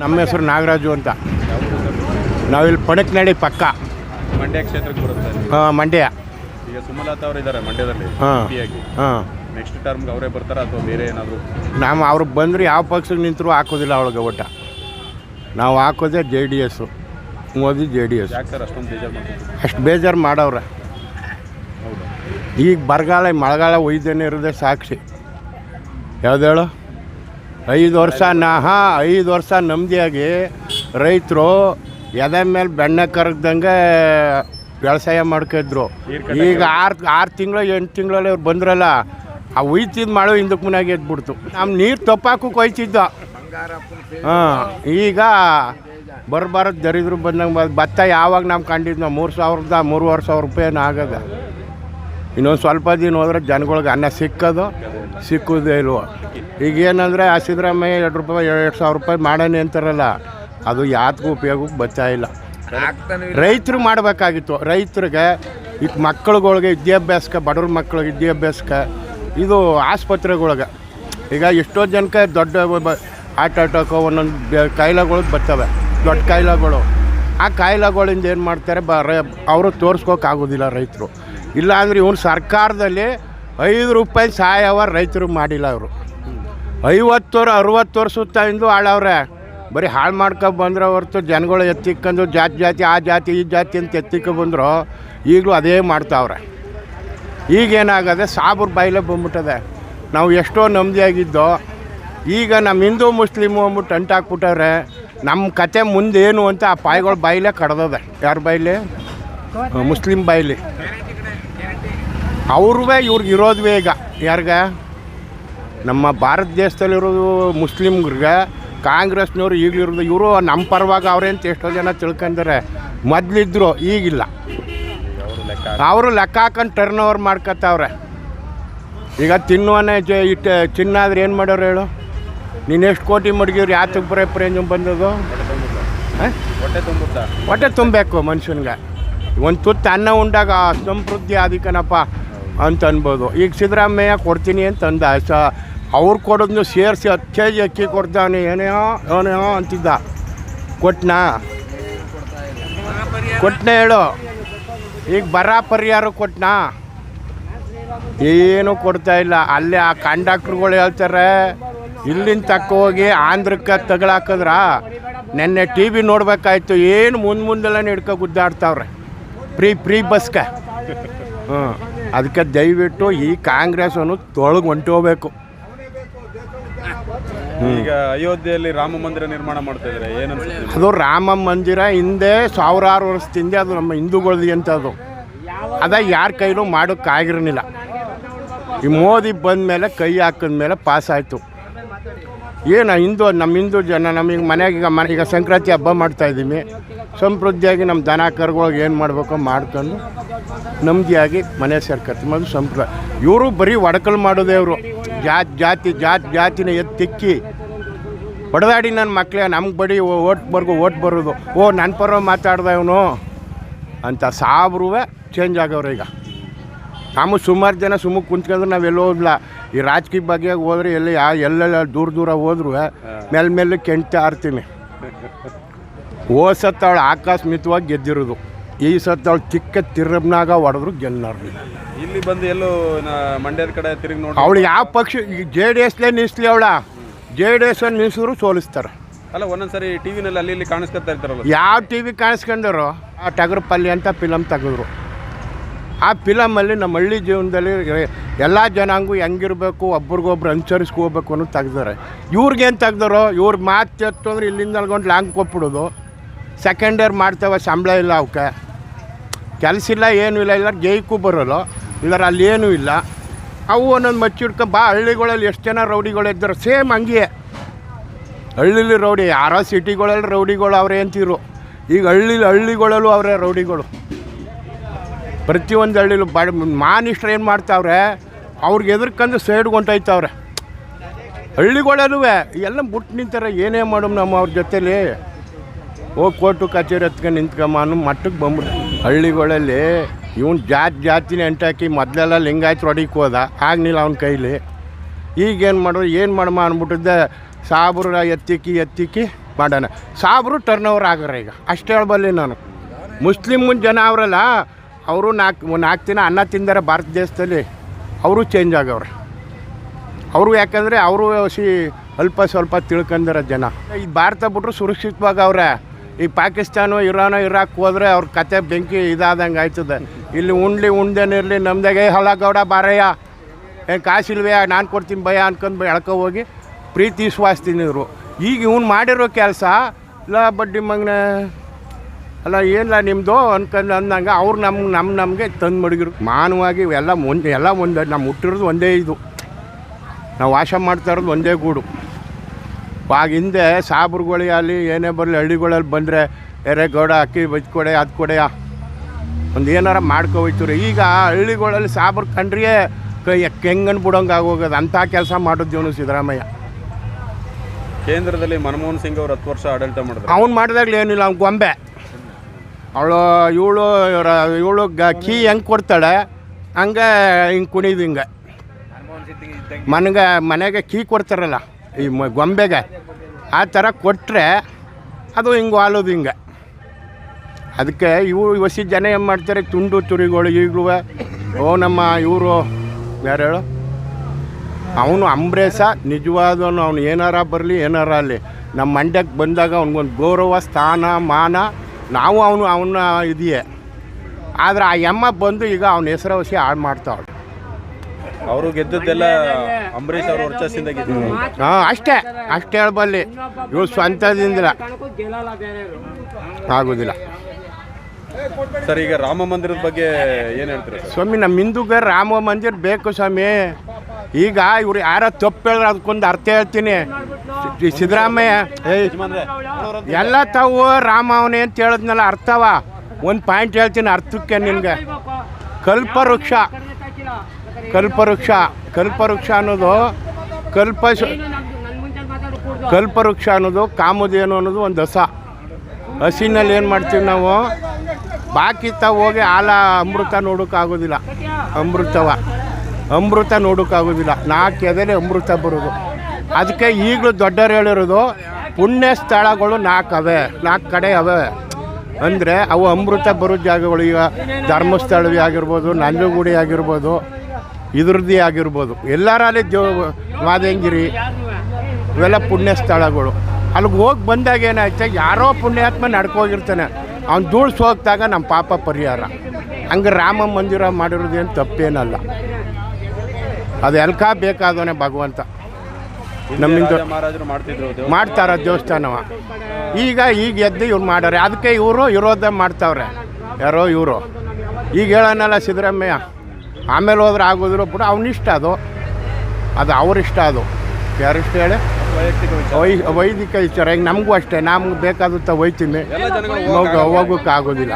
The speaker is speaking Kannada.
ನಮ್ಮ ಹೆಸರು ನಾಗರಾಜು ಅಂತ. ನಾವಿಲ್ಲಿ ಪಣಕ್ನಡಿ ಪಕ್ಕ. ಮಂಡ್ಯ ಕ್ಷೇತ್ರಕ್ಕೆ ಬರುತ್ತೆ ಹಾಂ ಮಂಡ್ಯ. ಈಗ ಸುಮಲತಾ ಅವರು ಇದ್ದಾರೆ ಮಂಡ್ಯದಲ್ಲಿ ಹಾಂ ನೆಕ್ಸ್ಟ್ ಟರ್ಮ್ಗೆ ಅವರೇ ಬರ್ತಾರೆ ಅಥವಾ ಬೇರೆ ಏನಾದರೂ? ನಾವು ಅವ್ರು ಬಂದರೆ ಯಾವ ಪಕ್ಷಕ್ಕೆ ನಿಂತರೂ ಹಾಕೋದಿಲ್ಲ ಅವಳಿಗೆ ಒಟ್ಟ. ನಾವು ಹಾಕೋದೇ J D S Modi J D S ಯಾಕೆ ಸರ್ ಅಷ್ಟೊಂದು ಬೇಜಾರು ಮಾಡ್ತಿದ್ರು ಅಷ್ಟು ಬೇಜಾರು ಮಾಡವ್ರೆ. ಹೌದಾ? ಈಗ ಬರಗಾಲ ಮಳೆಗಾಲ ಒಯ್ದೇನೆ ಇರೋದೇ ಸಾಕ್ಷಿ. ಯಾವ್ದು ಹೇಳು? ಐದು ವರ್ಷ ನಾ ಹಾಂ ಐದು ವರ್ಷ ನೆಮ್ಮದಿಯಾಗಿ ರೈತರು ಎದೆ ಮೇಲೆ ಬೆಣ್ಣೆ ಕರಗ್ದಂಗೆ ವ್ಯವಸಾಯ ಮಾಡ್ಕಿದ್ರು. ಈಗ ಆರು ಆರು ತಿಂಗಳು ಎಂಟು ತಿಂಗಳಲ್ಲಿ ಅವ್ರು ಬಂದ್ರಲ್ಲ ಆ ಉಯ್ತಿದ್ದು ಮಾಡೋ ಹಿಂದಕ್ಕೆ ಮುನ್ನಾಗಿ ಎದ್ಬಿಡ್ತು. ನಮ್ಮ ನೀರು ತಪ್ಪಾಕು ಕೊಯ್ತಿದ್ದ. ಹಾಂ ಈಗ ಬರಬಾರದು ದರಿದ್ರು ಬಂದಂಗೆ ಭತ್ತ ಯಾವಾಗ ನಾವು ಕಂಡಿದ್ದು ಮೂರು ಸಾವಿರದ ಮೂರುವರೆ ಸಾವಿರ ರೂಪಾಯಿನ ಆಗದ. ಇನ್ನೊಂದು ಸ್ವಲ್ಪ ದಿನ ಹೋದ್ರೆ ಜನಗಳಿಗೆ ಅನ್ನ ಸಿಕ್ಕೋದು, ಸಿಕ್ಕೋದೇ ಇಲ್ವೋ. ಈಗ ಏನಂದರೆ ಆ ಸಿದ್ದರಾಮಯ್ಯ ಎರಡು ರೂಪಾಯಿ, ಎರಡು ಸಾವಿರ ರೂಪಾಯಿ ಮಾಡೋಣ ಅಂತಾರಲ್ಲ, ಅದು ಯಾತಕ್ಕೂ ಉಪಯೋಗಕ್ಕೆ ಬರ್ತಾ ಇಲ್ಲ. ರೈತರು ಮಾಡಬೇಕಾಗಿತ್ತು. ರೈತರಿಗೆ ಈಗ ಮಕ್ಕಳುಗಳಿಗೆ ವಿದ್ಯಾಭ್ಯಾಸಕ್ಕೆ, ಬಡವ್ರ ಮಕ್ಕಳಿಗೆ ವಿದ್ಯಾಭ್ಯಾಸಕ್ಕೆ, ಇದು ಆಸ್ಪತ್ರೆಗಳಿಗೆ. ಈಗ ಎಷ್ಟೋ ಜನಕ್ಕೆ ದೊಡ್ಡ ಹಾರ್ಟ್ ಅಟ್ಯಾಕು ಒಂದೊಂದು ಕಾಯಿಲೆಗಳು ಬರ್ತವೆ. ದೊಡ್ಡ ಕಾಯಿಲೆಗಳು. ಆ ಕಾಯಿಲೆಗಳಿಂದ ಏನು ಮಾಡ್ತಾರೆ, ಬ ಅವರು ತೋರಿಸ್ಕೋಕ್ಕಾಗೋದಿಲ್ಲ ರೈತರು. ಇಲ್ಲಾಂದ್ರೆ ಇವನು ಸರ್ಕಾರದಲ್ಲಿ ಐದು ರೂಪಾಯಿ ಸಹಾಯವ ರೈತರು ಮಾಡಿಲ್ಲ ಅವರು. ಐವತ್ತು ಅರುವತ್ತು ಇಂದು ಹಾಳವ್ರೆ. ಬರೀ ಹಾಳು ಮಾಡ್ಕೊ ಬಂದ್ರೆ ಹೊರ್ತು ಜನಗಳು ಎತ್ತಿಕ್ಕಂದು ಜಾತಿ ಜಾತಿ, ಆ ಜಾತಿ, ಈ ಜಾತಿ ಅಂತ ಎತ್ತಿಕ್ಕ ಬಂದರು ಈಗಲೂ ಅದೇ ಮಾಡ್ತಾವ್ರೆ. ಈಗೇನಾಗದೆ ಸಾಬ್ರ ಬಾಯಿಲೆ ಬಂದ್ಬಿಟ್ಟದೆ. ನಾವು ಎಷ್ಟೋ ನೆಮ್ಮದಿಯಾಗಿದ್ದೋ, ಈಗ ನಮ್ಮ ಹಿಂದೂ ಮುಸ್ಲಿಮು ಅಂದ್ಬಿಟ್ಟು ಅಂಟಾಕ್ಬಿಟ್ಟವ್ರೆ, ನಮ್ಮ ಕತೆ ಮುಂದೇನು ಅಂತ ಆ ಪಾಯಿಗಳ ಬಾಯಿಲೆ ಕಡ್ದದೆ ಯಾರ ಬಾಯಿಲಿ? ಮುಸ್ಲಿಂ ಬಾಯಿಲಿ. ಅವ್ರವೇ ಇವ್ರಿಗೆ ಇರೋದ್ವೇ ಈಗ ಯಾರ್ಗ? ನಮ್ಮ ಭಾರತ ದೇಶದಲ್ಲಿರೋದು ಮುಸ್ಲಿಮ್ರಿಗೆ ಕಾಂಗ್ರೆಸ್ನವ್ರು ಈಗಲಿರೋದು, ಇವರು ನಮ್ಮ ಪರವಾಗಿ ಅವ್ರೇಂತ ಎಷ್ಟೋ ಜನ ತಿಳ್ಕೊಂಡಿದ್ದಾರೆ ಮೊದಲಿದ್ದರು ಈಗಿಲ್ಲ. ಅವರು ಲೆಕ್ಕ ಹಾಕೊಂಡು ಟರ್ನ್ ಓವರ್ ಮಾಡ್ಕೊತಾವ್ರೆ ಈಗ ತಿನ್ನುವನೇ ಜ- ಇಟ್ಟು ಚಿನ್ನ ಆದ್ರೆ ಏನು ಮಾಡೋರು ಹೇಳು? ನೀನು ಎಷ್ಟು ಕೋಟಿ ಮಡಗಿವ್ರು ಯಾತಕ್ಕೆ ಬರೋ ಪ್ರೇಂಜ್ ಬಂದದು ಹೊಟ್ಟೆ ಹೊಟ್ಟೆ ತುಂಬಬೇಕು ಮನುಷ್ಯನ್ಗೆ. ಒಂದು ತುತ್ತು ಅನ್ನ ಉಂಡಾಗ ಸಮೃದ್ಧಿ ಆದಿಕನಪ್ಪ ಅಂತ ಅನ್ಬೋದು. ಈಗ ಸಿದ್ದರಾಮಯ್ಯ ಕೊಡ್ತೀನಿ ಅಂತ ಅಂದ ಸ ಅವ್ರು ಕೊಡೋದನ್ನು ಸೇರಿಸಿ ಹತ್ತು ಕೆ ಜಿ ಅಕ್ಕಿ ಕೊಡ್ತಾನೆ, ಏನೇನೋ ಏನೇನೋ ಅಂತಿದ್ದ. ಕೊಟ್ನಾ? ಕೊಟ್ನೆ ಹೇಳು. ಈಗ ಬರ ಪರಿಹಾರ ಕೊಟ್ನಾ? ಏನು ಕೊಡ್ತಾ ಇಲ್ಲ. ಅಲ್ಲೇ ಆ ಕಂಡಕ್ಟ್ರುಗಳು ಹೇಳ್ತಾರೆ, ಇಲ್ಲಿಂದ ತಕ್ಕ ಹೋಗಿ ಆಂಧ್ರಕ್ಕೆ ತಗಳಾಕಿದ್ರ ನೆನ್ನೆ ಟಿ ವಿ ನೋಡ್ಬೇಕಾಯ್ತು, ಏನು ಮುಂದೆ ಮುಂದೆಲ್ಲ ಹಿಡ್ಕೊ ಗುದ್ದಾಡ್ತಾವ್ರೆ. ಪ್ರೀ ಪ್ರೀ ಬಸ್ಗೆ. ಹ್ಞೂ ಅದಕ್ಕೆ ದಯವಿಟ್ಟು ಈ ಕಾಂಗ್ರೆಸ್ ಅನ್ನು ತೊಳಗೆ ಹೊಂಟೋಗ್ಬೇಕು ಈಗ ಅಯೋಧ್ಯೆಯಲ್ಲಿ ರಾಮ ಮಂದಿರ ನಿರ್ಮಾಣ ಮಾಡ್ತಾ ಇದ್ದಾರೆ ಏನು ಅದು ರಾಮ ಮಂದಿರ ಹಿಂದೆ ಸಾವಿರಾರು ವರ್ಷದಿಂದ ಅದು ನಮ್ಮ ಹಿಂದೂಗಳ್ದು ಅಂತ ಅದು ಅದ ಯಾರ ಕೈಲೂ ಮಾಡೋಕ್ಕಾಗಿರಲಿಲ್ಲ. ಈ ಮೋದಿ ಬಂದ ಮೇಲೆ ಕೈ ಹಾಕಿದ ಮೇಲೆ ಪಾಸ್ ಆಯಿತು ಏನು ಹಿಂದೂ, ನಮ್ಮ ಹಿಂದೂ ಜನ, ನಮಗೆ ಮನೆಯಾಗ ಈಗ ಮನೆ, ಈಗ ಸಂಕ್ರಾಂತಿ ಹಬ್ಬ ಮಾಡ್ತಾ ಇದ್ದೀವಿ. ಸಮೃದ್ಧಿಯಾಗಿ ನಮ್ಮ ದನ ಕರ್ಗೊಳಗೆ ಏನು ಮಾಡಬೇಕು ಮಾಡ್ಕೊಂಡು ನೆಮ್ಮದಿಯಾಗಿ ಮನೆ ಸೇರ್ಕೊತೀವಿ ಅದು ಸಂಪ್ರದಾಯ ಇವರು ಬರೀ ಒಡಕಲ್ ಮಾಡೋದೇ ಅವರು ಜಾತಿ ಜಾತಿ ಜಾತಿ, ಜಾತಿನ ಎತ್ತಿಕ್ಕಿ ಹೊಡೆದಾಡಿ ನನ್ನ ಮಕ್ಕಳೇ ನಮ್ಗೆ ಬಡಿ ಓಟ್ ಬರ್ಗು, ಓಟ್ ಬರೋದು. ಓ ನನ್ನ ಪರ ಮಾತಾಡ್ದ ಇವನು. ಅಂತ ಸಾಬ್ರುವೆ ಚೇಂಜ್ ಆಗವ್ರೆ ಈಗ. ನಾವು ಸುಮಾರು ಜನ ಸುಮ್ಮನೆ ಕುಂತ್ಕೊಂಡ್ರೆ ನಾವು ಎಲ್ಲೋ ಹೋಗ್ಲ ಈ ರಾಜಕೀಯ ಬಗ್ಗೆ ಹೋದ್ರೆ ಎಲ್ಲಿ ಯಾ ಎಲ್ಲೆಲ್ಲ ದೂರ ದೂರ ಹೋದ್ರು ಮೇಲೆ ಮೇಲೆ ಕೆಂಟ ಆರ್ತೀನಿ. ಓ ಸತ್ತ ಅವಳು ಆಕಸ್ಮಿಕವಾಗಿ ಗೆದ್ದಿರೋದು. ಈ ಸತ್ತ ಅವಳು ಚಿಕ್ಕ ತಿರ್ರಬ್ನಾಗ ಹೊಡೆದ್ರು ಗೆಲ್ಲರ್ಲಿ ಇಲ್ಲಿ ಬಂದು ಎಲ್ಲೋ ಮಂಡ್ಯದ ಕಡೆ ತಿರುಗಿ ನೋಡಿ ಅವಳು ಯಾವ ಪಕ್ಷ ಈ ಜೆ ಡಿ ಎಸ್ಲೇ ನಿಲ್ಲಿಸ್ಲಿ ಅವಳ. ಜೆ ಡಿ ಎಸ್ ನಿಲ್ಲಿಸಿದ್ರು ಸೋಲಿಸ್ತಾರೆ. ಅಲ್ಲ ಒಂದೊಂದ್ಸರಿ ಟಿವಿನಲ್ಲಿ ಅಲ್ಲಿ ಇಲ್ಲಿ ಕಾಣಿಸ್ಕೊತಾ ಇರ್ತಾರಲ್ಲ. ಯಾವ ಟಿ ವಿ ಕಾಣಿಸ್ಕೊಂಡರು? ಆ ಟಗರು ಪಲ್ಯ ಅಂತ ಫಿಲಮ್ ತೆಗೆದ್ರು. ಆ ಫಿಲಮಲ್ಲಿ ನಮ್ಮ ಹಳ್ಳಿ ಜೀವನದಲ್ಲಿ ಎಲ್ಲ ಜನಾಂಗು ಹೆಂಗಿರಬೇಕು, ಒಬ್ರಿಗೊಬ್ರು ಅನುಸರಿಸ್ಕೋಬೇಕು ಅನ್ನೋದು ತೆಗ್ದಾರೆ ಇವ್ರಿಗೇನು ತೆಗ್ದಾರೋ, ಇವ್ರ ಮಾತು ಎತ್ತು ಅಂದ್ರೆ ಇಲ್ಲಿಂದ ಅಲ್ಗೊಂಡು ಲಾಂಗ್ ಕೊಟ್ಬಿಡೋದು. ಸೆಕೆಂಡ್ ಇಯರ್ ಮಾಡ್ತೇವೆ, ಸಂಬಳ ಇಲ್ಲ ಅವಕ್ಕೆ ಕೆಲಸ ಇಲ್ಲ, ಏನೂ ಇಲ್ಲ ಇಲ್ಲ ಜೈಕು ಬರೋಲ್ಲ. ಇಲ್ಲಾರ ಅಲ್ಲಿ ಏನೂ ಇಲ್ಲ. ಅವು ಒಂದೊಂದು ಮಚ್ಚಿಡ್ಕೊ ಬಾ, ಹಳ್ಳಿಗಳಲ್ಲಿ ಎಷ್ಟು ಜನ ರೌಡಿಗಳಿದ್ದಾರೆ ಸೇಮ್ ಹಂಗೆ. ಹಳ್ಳಿಲಿ ರೌಡಿ, ಯಾರೋ ಸಿಟಿಗಳಲ್ಲಿ ರೌಡಿಗಳು ಅವರೇ ಅಂತಿರು ಈಗ ಹಳ್ಳಿ, ಹಳ್ಳಿಗಳಲ್ಲೂ ಅವರೇ ರೌಡಿಗಳು. ಪ್ರತಿಯೊಂದು ಹಳ್ಳಿಲೂ ಬಡ ಮಾನಿಷ್ಟ್ರು ಏನು ಮಾಡ್ತಾವ್ರೆ, ಅವ್ರಿಗೆ ಎದುರ್ಕಂದು ಸೈಡ್ಗೆ ಹೊಂಟೈತವ್ರೆ ಹಳ್ಳಿಗಳಲ್ಲೂ ಎಲ್ಲ ಬಿಟ್ಟು ನಿಂತಾರೆ, ಏನೇ ಮಾಡೋಮ್ ನಮ್ಮ ಅವ್ರ ಜೊತೇಲಿ. ಹೋಗಿ ಕೋರ್ಟು ಕಚೇರಿ ಹತ್ಕೊಂಡು ನಿಂತ್ಕೊಂಬ ಅನ್ನೋ ಮಟ್ಟಕ್ಕೆ ಬಂದ್ಬಿಟ್ಟು ಹಳ್ಳಿಗಳಲ್ಲಿ ಇವನು ಜಾತಿ ಜಾತಿನೇ ಎಂಟಾಕಿ ಮೊದಲೆಲ್ಲ ಲಿಂಗಾಯ್ತು ಹೊಡಿಕ್ ಹೋದ, ಆಗ್ನಿಲ್ಲ ಅವನ ಕೈಲಿ. ಈಗೇನು ಮಾಡೋ ಏನು ಮಾಡಮ್ಮ ಅಂದ್ಬಿಟ್ಟಿದ್ದೆ ಸಾಬ್ರ ಎತ್ತಿಕ್ಕಿ ಎತ್ತಿಕ್ಕಿ ಮಾಡೋಣ. ಸಾಬ್ರು ಟರ್ನ್ ಓವರ್ ಆಗರ ಈಗ. ಅಷ್ಟು ಹೇಳಬಲ್ಲಿ ನಾನು. ಮುಸ್ಲಿಮ್ ಜನ ಅವರಲ್ಲ ಅವರು ನಾಲ್ಕು ನಾಲ್ಕು ದಿನ ಅನ್ನ ತಿಂದರೆ ಭಾರತ ದೇಶದಲ್ಲಿ ಅವರು ಚೇಂಜ್ ಆಗವ್ರೆ. ಅವರು ಯಾಕಂದರೆ ಅವರು ಸಿ ಅಲ್ಪ ಸ್ವಲ್ಪ ತಿಳ್ಕೊಂಡಾರ ಜನ. ಈ ಭಾರತ ಬಿಟ್ಟರು ಸುರಕ್ಷಿತವಾಗಿ ಅವರ ಈ ಪಾಕಿಸ್ತಾನ, ಇರಾನು, ಇರಾಕ್ ಹೋದ್ರೆ ಅವ್ರ ಕತೆ ಬೆಂಕಿ ಇದಾದಂಗೆ ಆಯ್ತದೆ. ಇಲ್ಲಿ ಉಣ್ಲಿ ಉಣ್ದೇನಿರಲಿ ನಮ್ದಾಗೆ ಹಳಗೌಡ ಬಾರಯ್ಯ. ಏನು ಕಾಸಿಲ್ವೇ ನಾನು ಕೊಡ್ತೀನಿ ಭಯ ಅನ್ಕೊಂಡು ಎಳ್ಕೊ ಹೋಗಿ ಪ್ರೀತಿ ವಿಶ್ವಾಸ ಈಗ ಇವ್ನು ಮಾಡಿರೋ ಕೆಲಸ, ಇಲ್ಲ ಬಡ್ಡಿ ಮಗನ. ಅಲ್ಲ ಏನಿಲ್ಲ ನಿಮ್ಮದು ಅನ್ಕೊಂಡು ಅಂದಂಗೆ ಅವ್ರು ನಮ್ಗೆ ನಮ್ಮ ನಮಗೆ ತಂದು ಮಡಗಿರು. ಮಾನವಾಗಿ ಎಲ್ಲ ಒಂದು ಎಲ್ಲ ಒಂದೇ ನಮ್ಮ ಹುಟ್ಟಿರೋದು ಒಂದೇ ಇದು. ನಾವು ವಾಸ ಮಾಡ್ತಾ ಇರೋದು ಒಂದೇ ಗೂಡು. ಆಗ ಹಿಂದೆ ಸಾಬ್ರುಗಳಿಗೆ ಅಲ್ಲಿ ಏನೇ ಬರಲಿ ಹಳ್ಳಿಗಳಲ್ಲಿ ಬಂದರೆ ಎರೆಗೌಡ ಅಕ್ಕಿ ಬಚ್ಕೊಡೆ ಅದು ಕೊಡೆ ಒಂದು ಏನಾರ ಮಾಡ್ಕೊ ಹೋಯ್ತಾರೆ ಈಗ ಹಳ್ಳಿಗಳಲ್ಲಿ ಸಾಬ್ರು ಕಂಡ್ರಿಯೇ ಕೈ ಕೆಂಗನ್ ಬಿಡೋಂಗೆ ಆಗೋಗೋದು ಅಂಥ ಕೆಲಸ ಮಾಡೋದು ಇವನು ಸಿದ್ದರಾಮಯ್ಯ. ಕೇಂದ್ರದಲ್ಲಿ ಮನಮೋಹನ್ ಸಿಂಗ್ ಅವರು ಹತ್ತು ವರ್ಷ ಆಡಳಿತ ಮಾಡಿದ್ರು. ಅವ್ನು ಮಾಡಿದಾಗಲೇ ಏನಿಲ್ಲ ಅವ್ನು ಗೊಂಬೆ. ಅವಳು ಇವಳು ಇವಳು ಗ ಕೀ ಹೆಂಗೆ ಕೊಡ್ತಾಳೆ ಹಂಗೆ ಹಿಂಗೆ ಕುಣಿದು ಹಿಂಗೆ. ಮನೆಗೆ ಮನೆಗೆ ಕೀ ಕೊಡ್ತಾರಲ್ಲ ಈ ಮ ಗೊಂಬೆಗೆ ಆ ಥರ ಕೊಟ್ಟರೆ ಅದು ಹಿಂಗೆ ವಾಲೋದು ಹಿಂಗೆ. ಅದಕ್ಕೆ ಇವು ಹೊಸಿ ಜನ ಏನು ಮಾಡ್ತಾರೆ ತುಂಡು ತುರಿಗಳು ಈಗಲೂ ಓ ನಮ್ಮ ಇವರು ಯಾರು ಹೇಳು? ಅವನು ಅಂಬ್ರೇಸ ನಿಜವಾದವನು ಅವನು ಏನಾರ ಬರಲಿ ಏನಾರ ಅಲ್ಲಿ. ನಮ್ಮ ಮಂಡ್ಯಕ್ಕೆ ಬಂದಾಗ ಅವ್ನಿಗೊಂದು ಗೌರವ ಸ್ಥಾನ ಮಾನ ನಾವು ಅವನು ಅವನ ಇದೆಯೇ. ಆದರೆ ಆ ಎಮ್ಮ ಬಂದು ಈಗ ಅವನ ಹೆಸರು ಹೊಸಿ ಹಾಳು ಮಾಡ್ತಾವಳು ಅವರು ಗೆದ್ದದ್ದೆಲ್ಲ ಅಂಬರೀಷ್ ಅವ್ರ ವರ್ಚಸ್ಸಿಂದ ಗೆದ್ದಿದ್ರು ಹಾಂ ಅಷ್ಟೇ ಅಷ್ಟೇ ಹೇಳ್ಬಲ್ಲಿ. ಇವ್ರು ಸ್ವಂತದಿಂದಿಲ್ಲ ಆಗೋದಿಲ್ಲ. ಸರ್ ಈಗ ರಾಮ ಮಂದಿರದ ಬಗ್ಗೆ ಏನು ಹೇಳ್ತೀರಾ ಸರ್? ಸ್ವಾಮಿ ನಮ್ಮ ಹಿಂದೂಗೆ ರಾಮ ಮಂದಿರ ಬೇಕು ಸ್ವಾಮಿ. ಈಗ ಇವ್ರು ಯಾರ ತಪ್ಪು ಹೇಳಿದ್ರೆ ಅದಕ್ಕೊಂದು ಅರ್ಥ ಹೇಳ್ತೀನಿ. ಸಿದ್ದರಾಮಯ್ಯ ಎಲ್ಲ ತಾವು ರಾಮ ಅವನೇ ಅಂತ ಹೇಳಿದ್ನಲ್ಲ, ಅರ್ಥವ? ಒಂದು ಪಾಯಿಂಟ್ ಹೇಳ್ತೀನಿ ಅರ್ಥಕ್ಕೆ ನಿನಗೆ. ಕಲ್ಪವೃಕ್ಷ. ಕಲ್ಪವೃಕ್ಷ. ಕಲ್ಪವೃಕ್ಷ ಅನ್ನೋದು ಕಲ್ಪ ಕಲ್ಪವೃಕ್ಷ ಅನ್ನೋದು ಕಾಮಧೇನು ಅನ್ನೋದು ಒಂದು ಹಸ ಹಸಿನಲ್ಲಿ ಏನು ಮಾಡ್ತೀವಿ ನಾವು? ಬಾಕಿ ತಾವು ಹೋಗಿ ಆಲ ಅಮೃತ ನೋಡೋಕ್ಕಾಗೋದಿಲ್ಲ ಅಮೃತವ. ಅಮೃತ ನೋಡೋಕ್ಕಾಗೋದಿಲ್ಲ ನಾಲ್ಕು ಎದೇ ಅಮೃತ ಬರೋದು. ಅದಕ್ಕೆ ಈಗಲೂ ದೊಡ್ಡವ್ರು ಹೇಳಿರೋದು ಪುಣ್ಯ ಸ್ಥಳಗಳು ನಾಲ್ಕು ಅವೆ, ನಾಲ್ಕು ಕಡೆ ಅವೆ. ಅಂದರೆ ಅವು ಅಮೃತ ಬರೋ ಜಾಗಗಳು, ಈಗ ಧರ್ಮಸ್ಥಳವಿ ಆಗಿರ್ಬೋದು, ನಂಜನಗೂಡಿ ಆಗಿರ್ಬೋದು, ಇದ್ರದ್ದೇ ಆಗಿರ್ಬೋದು. ಎಲ್ಲರಲ್ಲಿ ಜೋ ಮಾದಂಗಿರಿ ಇವೆಲ್ಲ ಪುಣ್ಯ ಸ್ಥಳಗಳು. ಅಲ್ಲಿಗೆ ಹೋಗಿ ಬಂದಾಗ ಏನಾಯ್ತು, ಯಾರೋ ಪುಣ್ಯಾತ್ಮ ನಡ್ಕೋಗಿರ್ತಾನೆ. ಅವ್ನು ಧೂಳ್ಸ್ ಹೋಗ್ದಾಗ ನಮ್ಮ ಪಾಪ ಪರಿಹಾರ. ಹಂಗೆ ರಾಮ ಮಂದಿರ ಮಾಡಿರೋದೇನು ತಪ್ಪೇನಲ್ಲ. ಅದು ಎಲ್ಕ ಬೇಕಾದವನೇ ಭಗವಂತ. ನಮ್ಮಿಂದ ರಾಜ ಮಹಾರಾಜರು ಮಾಡ್ತಿದ್ರು. ಮಾಡ್ತಾರ ದೇವಸ್ಥಾನವ. ಈಗ ಈಗ ಎದ್ದು ಇವ್ರು ಮಾಡಾರೆ. ಅದಕ್ಕೆ ಇವರು ವಿರೋಧ ಮಾಡ್ತಾವ್ರೆ. ಯಾರೋ ಇವರು. ಈಗ ಹೇಳೋನಲ್ಲ ಸಿದ್ದರಾಮಯ್ಯ. ಆಮೇಲೆ ಹೋದ್ರೆ ಆಗೋದ್ರು ಕೂಡ ಅವನಿಷ್ಟ ಅದು. ಅದು ಅವರಿಷ್ಟ ಅದು. ಯಾರಿಷ್ಟ ಹೇಳಿ? ವೈ ವೈದಿಕ ವಿಚಾರ. ಈಗ ನಮಗೂ ಅಷ್ಟೇ. ನಮ್ಗೆ ಬೇಕಾದಂಥ ಹೋಗ ಹೋಗೋಕ್ಕಾಗೋದಿಲ್ಲ